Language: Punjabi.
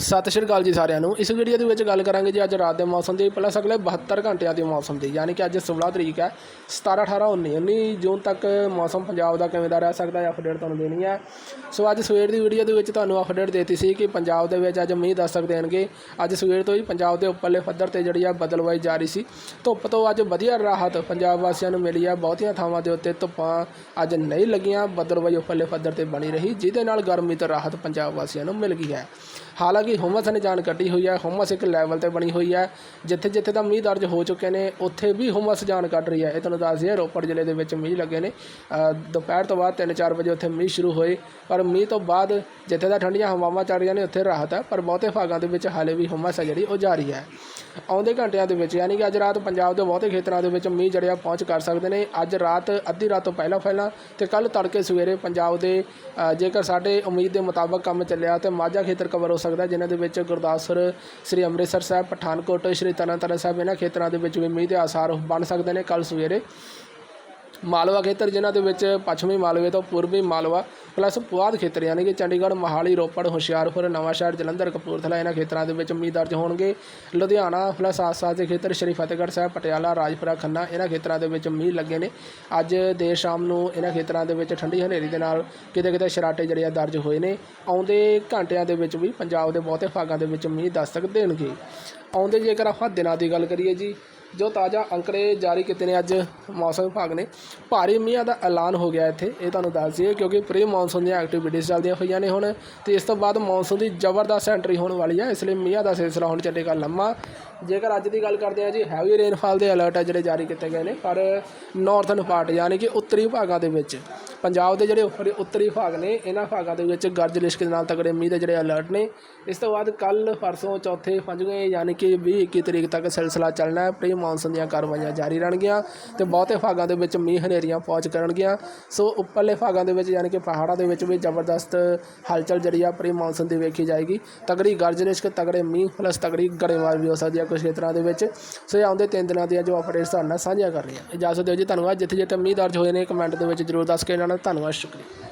ਸਤਿ ਸ਼੍ਰੀ ਅਕਾਲ ਜੀ ਸਾਰਿਆਂ ਨੂੰ। ਇਸ ਵੀਡੀਓ ਦੇ ਵਿੱਚ ਗੱਲ ਕਰਾਂਗੇ ਜੀ ਅੱਜ ਰਾਤ ਦੇ ਮੌਸਮ ਦੀ, ਪਲੱਸ ਅਗਲੇ 72 ਘੰਟਿਆਂ ਦੇ ਮੌਸਮ ਦੀ, ਯਾਨੀ ਕਿ ਅੱਜ 16 ਤਰੀਕ ਹੈ 17 18 19 19 ਜੂਨ ਤੱਕ ਮੌਸਮ ਪੰਜਾਬ ਦਾ ਕਿਵੇਂ ਦਾ ਰਹਿ ਸਕਦਾ ਹੈ ਅਪਡੇਟ ਤੁਹਾਨੂੰ ਦੇਣੀ ਹੈ। ਸੋ ਅੱਜ ਸਵੇਰ ਦੀ ਵੀਡੀਓ ਦੇ ਵਿੱਚ ਤੁਹਾਨੂੰ ਅਪਡੇਟ ਦੇਤੀ ਸੀ ਕਿ ਪੰਜਾਬ ਦੇ ਵਿੱਚ ਅੱਜ ਮੀਂਹ ਦੱਸ ਦਸਤਕ ਦੇਣਗੇ ਅੱਜ ਸਵੇਰ ਤੋਂ ਹੀ ਪੰਜਾਬ ਦੇ ਉੱਪਰਲੇ ਪੱਧਰ ਤੇ ਜਿਹੜੀ ਆ ਬਦਲਵਾਈ ਜਾਰੀ ਸੀ। ਧੁੱਪ ਤੋਂ ਅੱਜ ਵਧੀਆ ਰਾਹਤ ਪੰਜਾਬ ਵਾਸੀਆਂ ਨੂੰ ਮਿਲੀ ਹੈ ਬਹੁਤੀਆਂ ਥਾਵਾਂ ਦੇ ਉੱਤੇ ਧੁੱਪਾਂ ਅੱਜ ਨਹੀਂ ਲੱਗੀਆਂ, ਬਦਲਵਾਈ ਉੱਪਰਲੇ ਪੱਧਰ ਤੇ ਬਣੀ ਰਹੀ, ਜਿਹਦੇ ਨਾਲ ਗਰਮੀ ਤੋਂ ਰਾਹਤ ਪੰਜਾਬ ਵਾਸੀਆਂ ਨੂੰ ਮਿਲ ਗਈ ਹੈ। ਹਾਲਾਂਕਿ ਹੁਮਸ ਨੇ ਜਾਨ ਕੱਢੀ ਹੋਈ ਹੈ। ਹੁਮਸ ਇੱਕ ਲੈਵਲ ਤੇ ਬਣੀ ਹੋਈ ਹੈ। ਜਿੱਥੇ ਜਿੱਥੇ ਤਾਂ ਮੀਂਹ ਦਰਜ ਹੋ ਚੁੱਕੇ ਨੇ, ਉੱਥੇ ਵੀ ਹੁਮਸ ਜਾਨ ਕੱਢ ਰਹੀ ਹੈ। ਇਹ ਤੁਹਾਨੂੰ ਦੱਸ ਦਈਏ, ਰੋਪੜ ਜ਼ਿਲ੍ਹੇ ਦੇ ਵਿੱਚ ਮੀਂਹ ਲੱਗੇ ਨੇ। ਦੁਪਹਿਰ ਤੋਂ ਬਾਅਦ 3-4 ਵਜੇ ਉੱਥੇ ਮੀਂਹ ਸ਼ੁਰੂ ਹੋਏ। ਪਰ ਮੀਂਹ ਤੋਂ ਬਾਅਦ ਜਿੱਥੇ ਤਾਂ ਠੰਡੀਆਂ ਹਵਾਵਾਂ ਚੱਲ ਰਹੀਆਂ ਨੇ, ਉੱਥੇ ਰਾਹਤ ਹੈ। ਪਰ ਬਹੁਤੇ ਭਾਗਾਂ ਦੇ ਵਿੱਚ ਹਾਲੇ ਵੀ ਹੁਮਸ ਹੈ ਜਿਹੜੀ, ਉਹ ਜਾਰੀ ਹੈ। ਆਉਂਦੇ ਘੰਟਿਆਂ ਦੇ ਵਿੱਚ, ਯਾਨੀ ਕਿ ਅੱਜ ਰਾਤ ਪੰਜਾਬ ਦੇ ਬਹੁਤੇ ਖੇਤਰਾਂ ਦੇ ਵਿੱਚ ਮੀਂਹ ਜੜਿਆ ਪਹੁੰਚ ਕਰ ਸਕਦੇ ਨੇ। ਅੱਜ ਰਾਤ, ਅੱਧੀ ਰਾਤ ਤੋਂ ਪਹਿਲਾਂ ਪਹਿਲਾਂ ਤੇ ਕੱਲ ਤੜਕੇ ਸਵੇਰੇ ਪੰਜਾਬ ਦੇ ਜੇਕਰ ਸਾਡੇ ਉਮੀਦ ਦੇ ਮੁਤਾਬਕ ਕੰਮ ਚੱਲਿਆ ਤੇ ਮਾਝਾ ਖੇਤਰ ਕਵਰ ਹੋ ਸਕਦਾ ਜਿਨ੍ਹਾਂ ਦੇ ਵਿੱਚ ਗੁਰਦਾਸਪੁਰ ਸ੍ਰੀ ਅੰਮ੍ਰਿਤਸਰ ਸਾਹਿਬ, ਪਠਾਨਕੋਟ, ਸ੍ਰੀ ਤਰਨਤਾਰਨ ਸਾਹਿਬ, ਇਹਨਾਂ ਖੇਤਰਾਂ ਦੇ ਵਿੱਚ ਵੀ ਮੀਂਹ ਦੇ ਆਸਾਰ ਬਣ ਸਕਦੇ ਨੇ ਕੱਲ ਸਵੇਰੇ। ਮਾਲਵਾ ਖੇਤਰ, ਜਿਨ੍ਹਾਂ ਦੇ ਵਿੱਚ ਪੱਛਮੀ ਮਾਲਵੇ ਤੋਂ ਪੂਰਬੀ ਮਾਲਵਾ ਪਲੱਸ ਪੁਆਧ ਖੇਤਰ, ਯਾਨੀ ਕਿ ਚੰਡੀਗੜ੍ਹ, ਮੋਹਾਲੀ, ਰੋਪੜ, ਹੁਸ਼ਿਆਰਪੁਰ ਨਵਾਂਸ਼ਹਿਰ ਜਲੰਧਰ, ਕਪੂਰਥਲਾ, ਇਹਨਾਂ ਖੇਤਰਾਂ ਦੇ ਵਿੱਚ ਮੀਂਹ ਦਰਜ ਹੋਣਗੇ। ਲੁਧਿਆਣਾ ਪਲੱਸ ਆਸ-ਪਾਸ ਦੇ ਖੇਤਰ, ਸ਼੍ਰੀ ਫਤਿਹਗੜ੍ਹ ਸਾਹਿਬ, ਪਟਿਆਲਾ, ਰਾਜਪੁਰਾ, ਖੰਨਾ, ਇਹਨਾਂ ਖੇਤਰਾਂ ਦੇ ਵਿੱਚ ਮੀਂਹ ਲੱਗੇ ਨੇ। ਅੱਜ ਦੇਰ ਸ਼ਾਮ ਨੂੰ ਇਹਨਾਂ ਖੇਤਰਾਂ ਦੇ ਵਿੱਚ ਠੰਡੀ ਹਨੇਰੀ ਦੇ ਨਾਲ ਕਿਤੇ ਕਿਤੇ ਸ਼ਰਾਟੇ ਜਿਹੜੇ ਆ ਦਰਜ ਹੋਏ ਨੇ। ਆਉਂਦੇ ਘੰਟਿਆਂ ਦੇ ਵਿੱਚ ਵੀ ਪੰਜਾਬ ਦੇ ਬਹੁਤੇ ਭਾਗਾਂ ਦੇ ਵਿੱਚ ਮੀਂਹ ਦਸਤਕ ਦੇਣਗੇ। ਆਉਂਦੇ ਜੇਕਰ ਆਪਾਂ ਦਿਨਾਂ ਦੀ ਗੱਲ ਕਰੀਏ ਜੀ ਜੋ ਤਾਜ਼ਾ ਅੰਕੜੇ ਜਾਰੀ ਕੀਤੇ ਨੇ ਅੱਜ ਮੌਸਮ ਵਿਭਾਗ ਨੇ, ਭਾਰੀ ਮੀਂਹਾਂ ਦਾ ਐਲਾਨ ਹੋ ਗਿਆ ਇੱਥੇ, ਇਹ ਤੁਹਾਨੂੰ ਦੱਸ ਦਈਏ ਕਿਉਂਕਿ ਪ੍ਰੀ ਮੌਨਸੂਨ ਦੀਆਂ ਐਕਟੀਵਿਟੀਜ਼ ਚੱਲਦੀਆਂ ਹੋਈਆਂ ਨੇ ਹੁਣ ਤੇ ਇਸ ਤੋਂ ਬਾਅਦ ਮੌਨਸੂਨ ਦੀ ਜ਼ਬਰਦਸਤ ਐਂਟਰੀ ਹੋਣ ਵਾਲੀ ਹੈ, ਇਸ ਲਈ ਮੀਂਹਾਂ ਦਾ ਸਿਲਸਿਲਾ ਹੁਣ ਚੱਲੇਗਾ ਲੰਮਾ। ਜੇਕਰ ਅੱਜ ਦੀ ਗੱਲ ਕਰਦੇ ਹਾਂ ਜੀ ਹੈਵੀ ਰੇਨਫਾਲ ਦੇ ਅਲਰਟ ਹੈ ਜਿਹੜੇ ਜਾਰੀ ਕੀਤੇ ਗਏ ਨੇ, ਪਰ ਨਾਰਥਨ ਪਾਰਟ ਯਾਨੀ ਕਿ ਉੱਤਰੀ ਭਾਗਾਂ ਦੇ ਵਿੱਚ ਪੰਜਾਬ ਦੇ ਜਿਹੜੇ ਉੱਪਰੀ ਉੱਤਰੀ ਭਾਗ ਨੇ, ਇਹਨਾਂ ਭਾਗਾਂ ਦੇ ਵਿੱਚ ਗਰਜ ਲਿਸ਼ਕ ਦੇ ਨਾਲ ਤਗੜੇ ਮੀਂਹ ਦੇ ਜਿਹੜੇ ਅਲਰਟ ਨੇ। ਇਸ ਤੋਂ ਬਾਅਦ ਕੱਲ ਪਰਸੋਂ ਚੌਥੇ ਪੰਜਵੇਂ ਯਾਨੀ ਕਿ 20 21 ਤਰੀਕ ਤੱਕ ਸਿਲਸਿਲਾ ਚੱਲਣਾ ਹੈ। ਪ੍ਰੀ ਮੌਨਸੂਨ ਦੀਆਂ ਕਾਰਵਾਈਆਂ ਜਾਰੀ ਰਹਿਣਗੀਆਂ ਤੇ ਬਹੁਤੇ ਭਾਗਾਂ ਦੇ ਵਿੱਚ ਮੀਂਹ ਹਨੇਰੀਆਂ ਪਹੁੰਚ ਕਰਨਗੀਆਂ। ਸੋ ਉੱਪਰਲੇ ਭਾਗਾਂ ਦੇ ਵਿੱਚ ਯਾਨੀ ਕਿ ਪਹਾੜਾਂ ਦੇ ਵਿੱਚ ਵੀ ਜ਼ਬਰਦਸਤ ਹਲਚਲ ਜਿਹੜੀ ਆ ਪ੍ਰੀ ਮੌਨਸੂਨ ਦੀ ਵੇਖੀ ਜਾਏਗੀ। ਤਗੜੀ ਗਰਜ ਲਿਸ਼ਕ ਤਗੜੇ ਮੀਂਹ ਪਲੱਸ ਤਗੜੀ ਗੜੇਮਾਰ ਵੀ ਹੋ ਸਕਦੀ ਹੈ ਕੁਝ ਖੇਤਰਾਂ ਦੇ ਵਿੱਚ। ਸੋ ਇਹ ਆਉਂਦੇ ਤਿੰਨ ਦਿਨਾਂ ਦੀਆਂ ਜੋ ਅਪਡੇਟਸ ਤੁਹਾਡੇ ਨਾਲ ਸਾਂਝੀਆਂ ਕਰ ਰਹੀਆਂ ਇਜਾਜ਼ਤ ਦਿਓ ਜੀ, ਧੰਨਵਾਦ। ਜਿੱਥੇ ਜਿੱਥੇ ਮੀਂਹ ਦਰਜ ਹੋਏ ਨੇ ਕਮੈਂਟ ਦੇ ਵਿੱਚ ਜ਼ਰੂਰ ਦੱਸ ਕੇ ਇਹਨਾਂ ਦਾ ਧੰਨਵਾਦ ਸ਼ੁਕਰੀਆ।